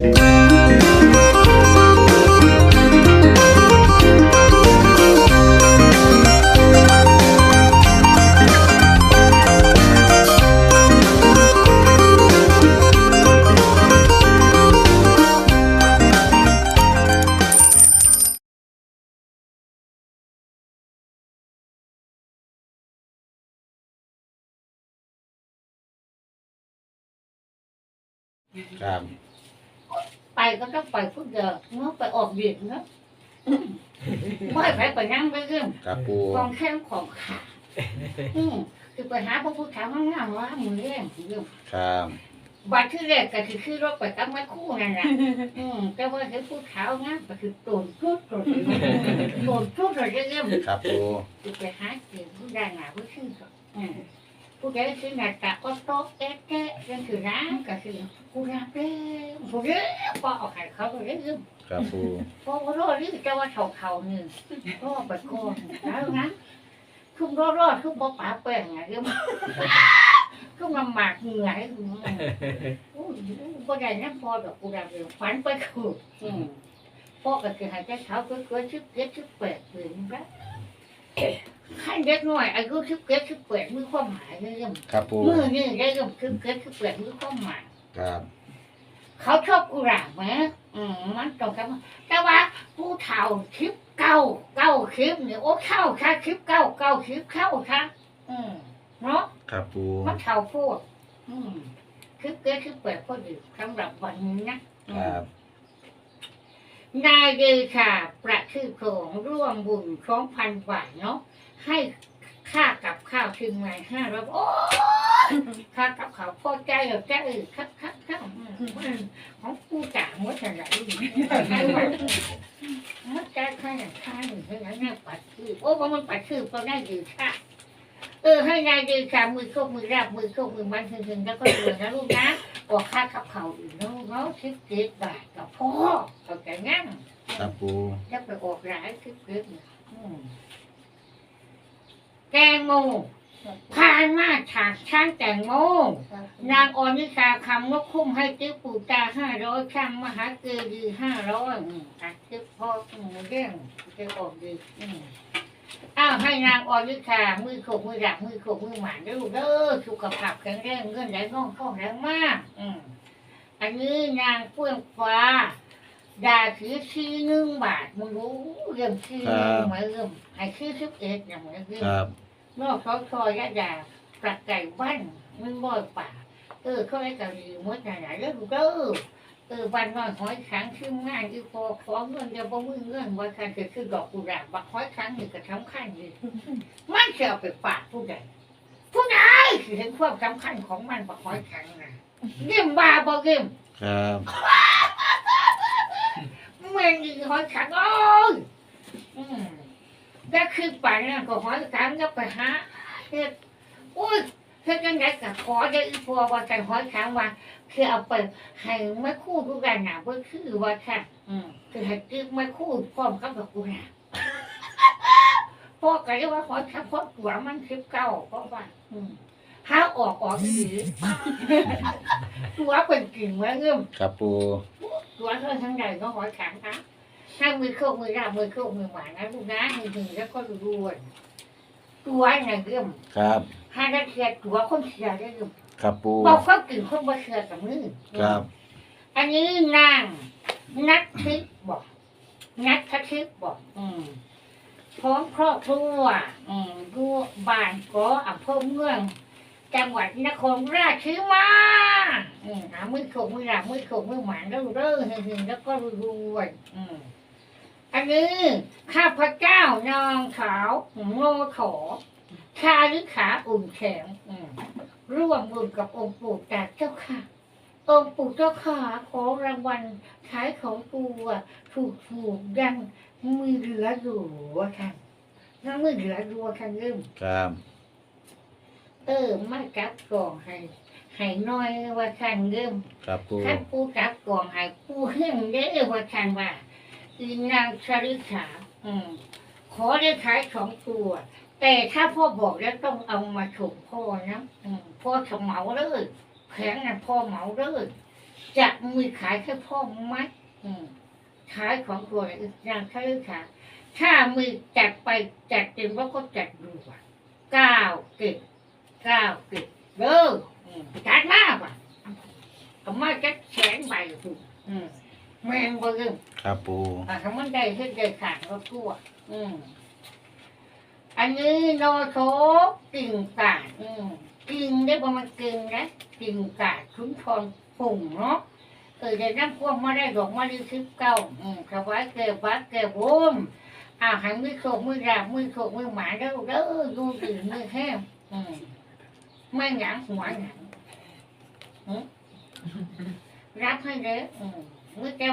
ครับไป ก็ต้องไปพูดเดียวเมื่อไปออกเบียดเนาะไม่ไปไปนั่งไปเรื่องครับปูกองแข้งของขาอืมคือไปหาพระพุทธเจ้างามๆว่ามือเรื่องเรื่องครับบัตรที่แรกก็คือคือรถไปกับแม่คู่นั่นแหละอืมแต่ว่าคือผู้เท้างามก็คือโดนทุดโดนโดนทุดเลยเรื่องครับปูคือไปหาเสียงผู้ได้งานผู้ชื่อก็อืม ผู้ใดคือหน้าตาก็โต๊ะแอ๊ะแอ๊ะนั่นคือร้านก็คือผู้รับเด้อผู้เด้อพอเอาให้เขาก็เรื่องครับปูพอรอดนี่จะว่าเขาเขาหนึ่งก็ไปโคนแล้วนะคุ้มรอดรอดคุ้มบ่ป๋าแป้งไงเรื่องคุ้มลำบากเหนื่อยโอ้ยบ่ได้นะพอดอกกูได้เรื่อฝันไปคือพ่อก็คือให้ใจเขาเกินชิบเก็ดชิบแปดถึงนะ ขั้นเด็กหน่อยอายุชิบเก็ดชิบแปดมีความหมายเรื่องครับปูมือนี่ได้เรื่องชิบเก็ดชิบแปดมีความหมายครับเขาชอบกุหลาบไหมอืมมันตรงกันว่าแต่ว่าผู้เฒ่าคลิปเก้าเก้าคลิปเนี่ยโอ้เข้าค่ะคลิปเก้าเก้าคลิปเข้าค่ะอืมเนาะครับปูมันเฒ่าโพูดอืมคลิปเกิดคลิปเปิดพอดีสำหรับวันนี้นะอืคมรับนายเดชาประชื่อของร่วมบุญสองพันบาทเนาะ ให้ค่ากับข้าวถึงไงห้าร้อยโอ้ยค่ากับข้าวพอใจเหรอใจเออคักคักคักอืมอืมของกูจ่าหมดอะไรมันใจข้าอย่างข้าหนึ่งเท่านั้นนะปัดชื่อโอ้ว่ามันปัดชื่อก็ได้ดีค่ะเออให้นายเดชามือโชคมือราบมือโชคมือมันถึงๆแล้วก็รวยนะลูกนะออกค่ากับข้าวอีกเนาะเนาะสิบเจ็ดบาทกับพ่อเข้าใจงั้นครับปูจะไปออกร้านคือเกิดเนี่ยอืม แตงโมผ่านมาฉากช่างแตงโมนางอนิชาคำนกคุ้มให้ติ๊บปู่ตาห้าร้อยช่างมหาเกดีห้าร้อยอัดติ๊บพ่ออืมเรื่องจะออกดีอืมอ้าวให้นางอนิชามือโขกมือดักมือโขกมือหมานเด้อเด้อสุขภาพแข็งแรงเงินไหลน่องเข้าแรงมาก อืมอันนี้นางเฟื่องฟ้าด่าคือชื่อหนึ่งบาทมึงรู้เรื่องชื่อหนึ่งไหมเรื่อง ให้ชื่อสิบเอ็ดอย่างเงี้ยเรื่องครับนอกเขาซอยยะดาปลักไก่บ้านมึงบ่อยป่าเออเขาได้กะหรี่มดไหนๆแล้วดูเด้อเออวันน้อยหอยครั้งชื่องานที่พอขอเงินจะบ่มือเงินว่าการจะคือดอกกุหลาบบักหอยครั้งนี่ก็สำคัญดีมันจะเอาไปฝากผู้ใดผู้ใดสิเห็นความสำคัญของมันบักหอยครั้งนะเยี่ยมบ้าบ่เยี่ยมครับแม่งอีหอยขังโอ้ยอืม แล้วคือไปนั่นก็หอยขังก็ไปหาเฮ็ดโอ้ยเฮ็ดยังไงก็ขอได้อีพอว่าแต่หอยขังว่าคือเอาไปให้แม่คู่ดูกันน่ะเพื่อคือว่าค่ะอืมคือให้คือแม่คู่พร้อมกับดอกกุหลาบพ่อก็เรียกว่าหอยขังเพราะตัวมันสิบเก้าเพราะว่าอืมหาออกออกดีตัวเป็นกิ่งเหมือนเงื่อมครับปูตัวเธอทั้งใดก็หอยขังนะ ถ้ามือโคกมือราบมือโคกมือหวานนะลูกนะมือถึงแล้วก็รวนตัวไหนเรื่องครับ ถ้าได้เชียร์ตัวคนเชียร์ได้เรื่องครับปูบอกเขากึ่งคนบ่เชียร์กับมือครับ อันนี้นางนัดทิพย์บอกนัดทิพย์บอก อืมพร้อมครอบครัวอืมดูบ้านก็อำเภอเมือง จังหวัดนครราชสีมาอืมหามือโขกมือหลับมือโขกมือหมานเด้อเด้อหึงๆแล้วก็รวยๆอืม อันนี้ข้าพเจ้านางขาวโง่ขอชาหรือขาอุ่นแข็งอืมร่วมบุญกับองค์ปู่ตาเจ้าค่ะ องค์ปู่เจ้าค่ะขอรางวัลท้ายของปู่อะถูกถูกๆยังมือเหลืออยู่อะค่ะยังมือเหลืออยู่อะค่ะเริ่มครับ เออมาจับกล่องให้ให้น้อยว่าคันเริ่มครับปูคันปูจับกล่องให้ปูเฮงเด้อว่าคันว่า อีนางชริขาอืม ขอได้ขายสองตัว แต่ถ้าพ่อบอกแล้วต้องเอามาฉกพ่อนะอืมพ่อจะเหมาเลยแผงนั้นพ่อเหมาเลยจะมีขายแค่พ่อไหมอืมขายของตัวอะไรอีกอย่างถ้าลูกค้าถ้ามีจัดไปจัดเต็มว่าก็จัดดูว่ะเก้าเก็บเก้าเก็บเด้ออืมจัดมากว่ะก็มาจัดแสนใบคุณอืม แมงเบิ่งครับปูอะถ้ามันได้เฮ็ดได้ขาดก็ทั่วอืมอันนี้โนโชกิ่งกาดอืมกิ่งได้ประมาณกิ่งนะกิ่งกาดคุ้นทองปุ่งเนาะเออได้น้ำพวกมาได้ดอกมาดีสิบเก้าอืมถวายแก่วัดแก่วมอ่าหันมือโขกมือราบมือโขกมือหมาเด้อเด้อดูดีมือแห้งอืมไม่หยังหัวหยังอืมรับให้เด้ออืม มือแก้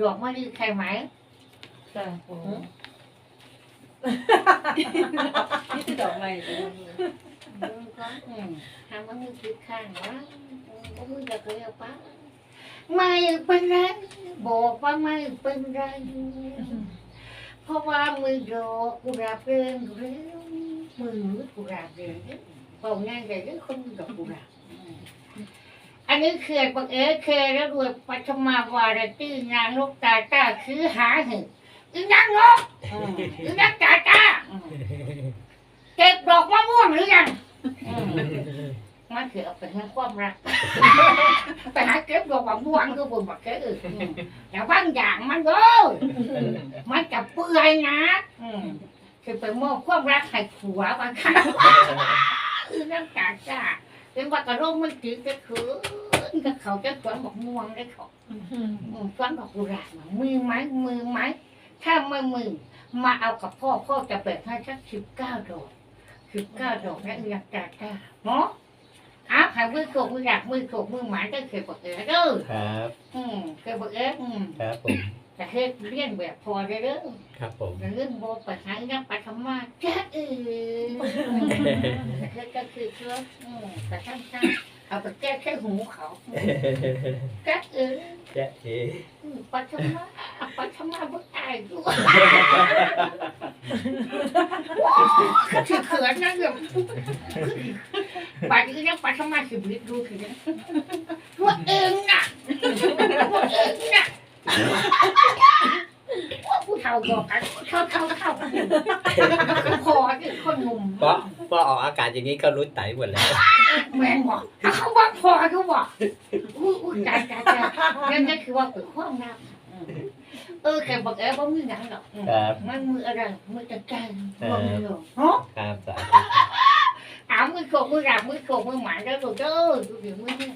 ดอกมาดีใครไหมจ้ะปูนี่คือดอกไม้จ้ะมึงก็อืมทำมันมึงคิดข้างว่าอืมมึงจะเคยเอาปะไม่เป็นไรบอกว่าไม่เป็นไรเพราะว่ามือดอกกุหลาบเรืองเร็วมือกุหลาบเรืองเร็วเป่าง่ายแต่เรื่องคนดอกกุหลาบอืมอั นนี้เขื่อนบังเอ๋เคแล้วรวยปัทมาวาระตี้นางนกตาตาคือหาเห็ดอีนางนกอืมอีนางตาตาอืมเก็บดอกมะม่วงหรือยังอืมมันถือเอาไปให้ความรักไปหาเก็บดอกมะม่วงก็บนบักแค่อื่นอืมแต่บางอย่างมันก็มันจะเปื่อยนะอืมคือไปมอบความรักให้ผัวบางครั้งคือน้ำตาจ้าเป็นว่ากระโรคมันจืดจะขืน ก็เขาจะสวนบอกม่วงได้เขาอืมฟังดอกกุหลาบมือไหมมือไหมถ้าไม่มือมาเอากับพ่อพ่อจะแบ่งให้สักสิบเก้าดอกสิบเก้าดอกนะอยากจ่าจ้าเนาะอ้าวหามือโขกมืออยากมือโขกมือหมายก็เคยบอกเออเด้อครับ อืมเคยบอกเอออืมครับผมแต่เฮ็ดเรียนแบบพอได้เด้อครับผมเรื่องโบไปหานักปัทมาจ้าเออเฮ็ดก็คือเชื่ออืมแต่ท่านท่าน เอาไปแก้แค่หูเขาจ้าเออแจ๊ะเออืมปัทมาปัทมาบ่ตายด้วยคือเขินนะเดี๋ยวบาดนี้นะปัทมาสิบลิตรดูคือนะตัวเองน่ะตัวเองน่ะว่าผู้เฒ่าบอกกันเข้าเข้าเข้าคอที่คนหนุ่มเพราะเพราะออกอากาศอย่างนี้ก็รู้ไตหมดแล้วแม่งบอกถ้าเขาว่าพอเขาบอกอุ้ยอุ้ยใจใจใจนั่นก็คือว่าเปิดห้องน้ำอืมเออแกบอกเอ๋ว่ามือหนังหรอกอืมครับมันมืออะไรมือจะใจบ่มือหรอกเนาะครับสาธุถามมือโขกมือหลับมือโขกมือหมายแล้วดูเด้อดูดิมือนี่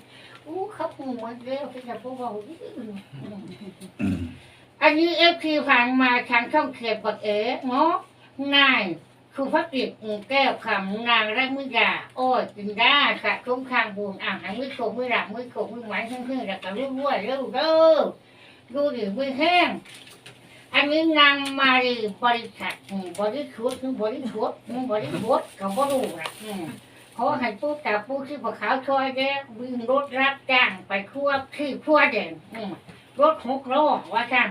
อู้เขาพูดมาแล้วที่จะพูดว่าอื้ออืมอืมอันนี้เอฟพีผ่านมาทางช่องเขียนบอกเอ๋เนาะนาย ครูพักกิจแก้วคำนางแรกมือยาโอ้ยจินดาค่ะคุ้มคางบุญอ่างหางมือโขกมือหลับมือโขกมือหมายเพื่อนๆแล้วก็รู้ด้วยเร็วเด้อดูดิมือแห้งอันนี้นางมารีบริษัทอืมบริสุทธิ์บริสุทธิ์อืมบริสุทธิ์ก็บ่รู้ละอืมขอให้ผู้ตาผู้ที่พวกเขาช่วยแกวิ่งรถรับจ้างไปทั่วที่ทั่วเด่นอืมรถหกล้อว่าจัง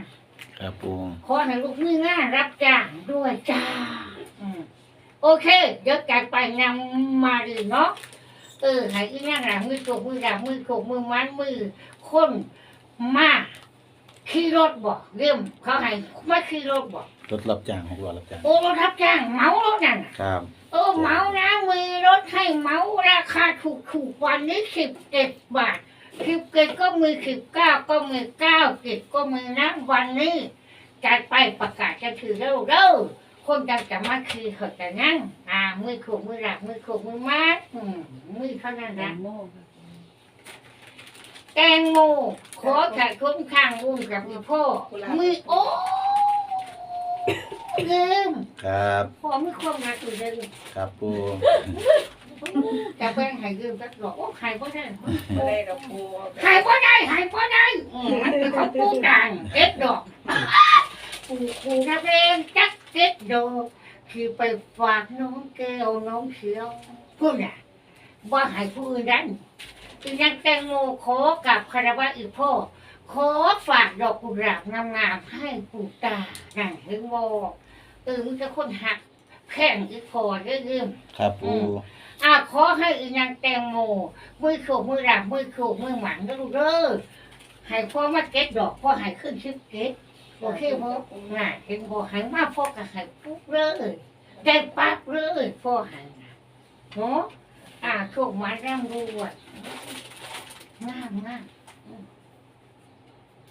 ครับปูขอให้ลูกมืองานรับจ้างด้วยจ้าอืม โอเค เดี๋ยวจัดไปนำมารีเนาะ เออให้อีนั่งหลังมือโกกมือหลังมือโกกมือมันมือคนมาขี่รถบอกเรื่องเขาให้มาขี่รถบอกรถรับจ้างของเรารับจ้างโอ้รถรับจ้างเหมารถนั่นน่ะครับเออเหมานะมีรถให้เหมาราคาถูกถูกๆวันนี้สิบเอ็ดบาทสิบเอ็ดก็มีสิบเก้าก็มีเก้าสิบก็มีนะวันนี้จัดไปประกาศจะถือเร็วเร็วๆ คนจะจะมาคือเขาจะนั่งอ่า มือขูกมือหลักมือขูกมือมัดอืมมือเท่านั้นแตนะงโมแตงโมขอถ่ายคุ้มข้างบุญกับมือพ่อมือโอ้ลืมครับพ่อมือความรักอยู่เดิมครับปูจะแบ่งให้ยืมสักดอกโอ้ใครก็ได้อะไรดอกปูใครก็ได้ใครก็ได้อืมมันเป็นของปูดังเอ็ดดอกปูปูนักเรียนจัก เอ็ดดอกคือไปฝากน้องแก้วน้องเขียวพูดน่ะว่าให้ผู้อื่นดันอีนักแตงโมขอกับคารวะอีกพ่อ ขอฝากดอกกุหลาบงามๆให้ปู่ตานั่นเห็นบ่เออมึงจะคนหักแข่งอีกพอเรื่องครับปูอะขอให้อีนางแตงโมมือโขกมือหลังมือโขกมือหมันก็ลูกเด้อให้พ่อมาเก็ตดอกพ่อให้ขึ้นชิบเก็ต โอเคพ่อน่ะเห็นพ่อให้มาพ่อก็ให้ปุ๊บเลยได้ปั๊บเลยพ่อให้นะเนาะอ่าโชคมาร่ำรวยงามงามอืม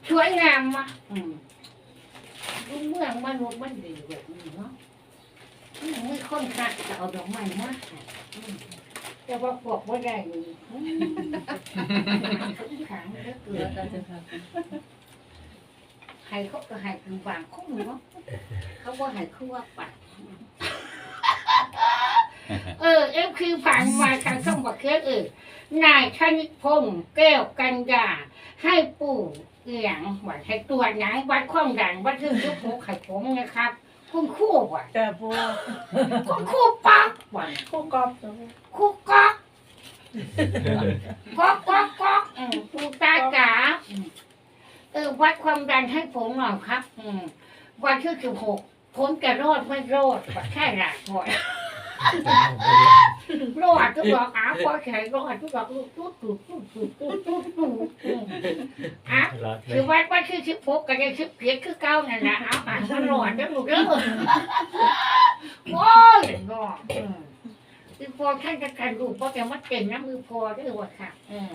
สวยงามมากอืมดูเมืองมนุษย์มันดีแบบนี้เนาะอืมไม่ค่อนข้างจะเอาดอกไม้มาให้อืมแต่ว่าพวกว่าได้อยู่อืมขังเหลือ ให้เขาก็ให้คือวางคุ้มเนาะเขาว่าให้คือว่าปัดเออเอฟคือผ่านมาทางช่องบักเคืเออนายชนิพงศ์แก้วกัญญาให้ปู่เอียงหวัดให้ตัวหนังวัดความดันวัดเรื่องยุคโขไข่ผมนะครับคุณครู่ว่ะจ้าปูคุณครู่ปักว่ะคู่กอบจ้าปูครู่ก๊อกก๊อกก๊อกก๊อกอืมปู่ตาจ๋า อืมเออวัดความดันให้ผมหน่อยครับ อืมวันที่สิบหกผมจะรอดไม่รอดก็แค่หลักหน่อยรอดทุกดอกอ้าวพอแข็งรอดทุกดอกลูกตุ๊ดตุ๊ดตุ๊ดตุ๊ดตุ๊ดตุ๊ดตุ๊ดอะรอดไหมคือวันวันที่สิบหกก็ยังสิบเพียคือเก้านั่นแหละเอาอะมันรอดแล้วลูกเด้อโอ้ยรอดอืมคือพอท่านจะการดูเพราะแกมาเก่งนะมือพอด้วยว่ะค่ะ อืม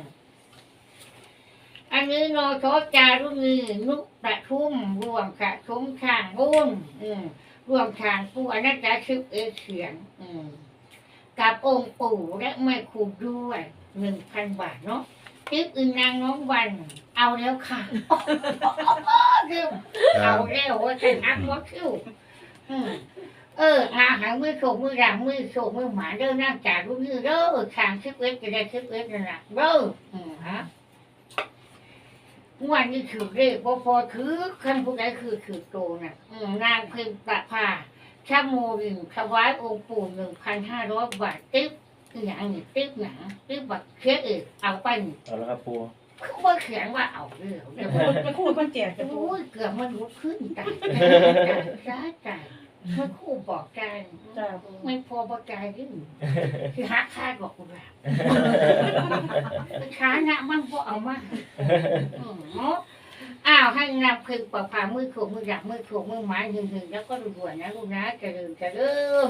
อันนี้นอชอจารุณีนุประทุมรวมค่ะชมช่างบุญอืมรวมทางผู้อนัตตาชิบเอเชียนอืมกับองค์ปู่และแม่ครูด้วยหนึ่งพันบาทเนาะติ๊บอื่นนางน้องวัน เอาแล้วค่ะเรื่องเอาแล้วว่าฉันอักว่าคิวอืมเอออาหารมือโฉกมือรางมือโฉกมือหมาเด้อนั่งจ่ารุ่นนี้เด้อทางชิบเอสจะได้ชิบเอสนั่นแหละเด้ออืมฮะ งวันนี้ถือเลขพอพอถือคันผู้ใดคือถือโตน่ะอืมนางเพ็ญประภาชาโมรินถวายองค์ปู่หนึ่งพันห้าร้อยบาทติ๊บอหย่างนี้ติ๊บหนังติ๊บบักเขียเอกเอาไปนี่เอาแล้วครับปูคือว่าเขียนว่าเอาเรื่องเดี๋ยวเป็นคู่คนแจกจ้าปูโอ้ยเกือบมันลุกขึ้นตายตายตายมันคู่บอกใจจ้าปูไม่พอบอกใจยิ่งคือหักค่าดอกกุหลาบช้านะมันพอเอามา อืมเนาะอ้าวให้ นับคือปะพามือโขกมือหยักมือโขกมือไม้หนึ่งหนึ่งแล้วก็รวยนะลูกนะจะเริ่มจะเริ่ม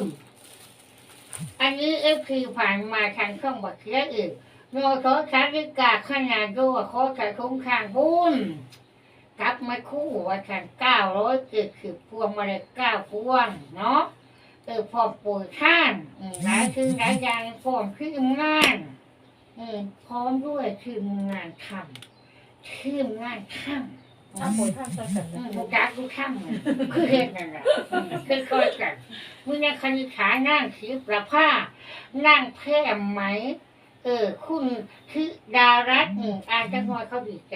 อันนี้เอฟพีผ่านมาทางช่องบักเสียอีกโนโทชาริกาขนาดด้วยขอใส่คุ้มข้างบุญกลับมาคู่ว่าฉันเก้าร้อยเจ็ดสิบพวงมาเลยเก้าพวงเนาะเออพอปุ๋ยท่านหลายคือหลายอย่างพร้อมคือมงานอืมพร้อมด้วยทีมงานทำทีมงานทำ ถ้าปูท่านจะกันอืนะมปูจักทุกทำเลยคือเห็นนั่นแหละอืมคือคอยกันมึงยังคณิษฐานั่งสีประผ้า นั่งแพร่ไหม เออ คุณคือดารัตน์อืมอ่านจังหวะเขาดีใจ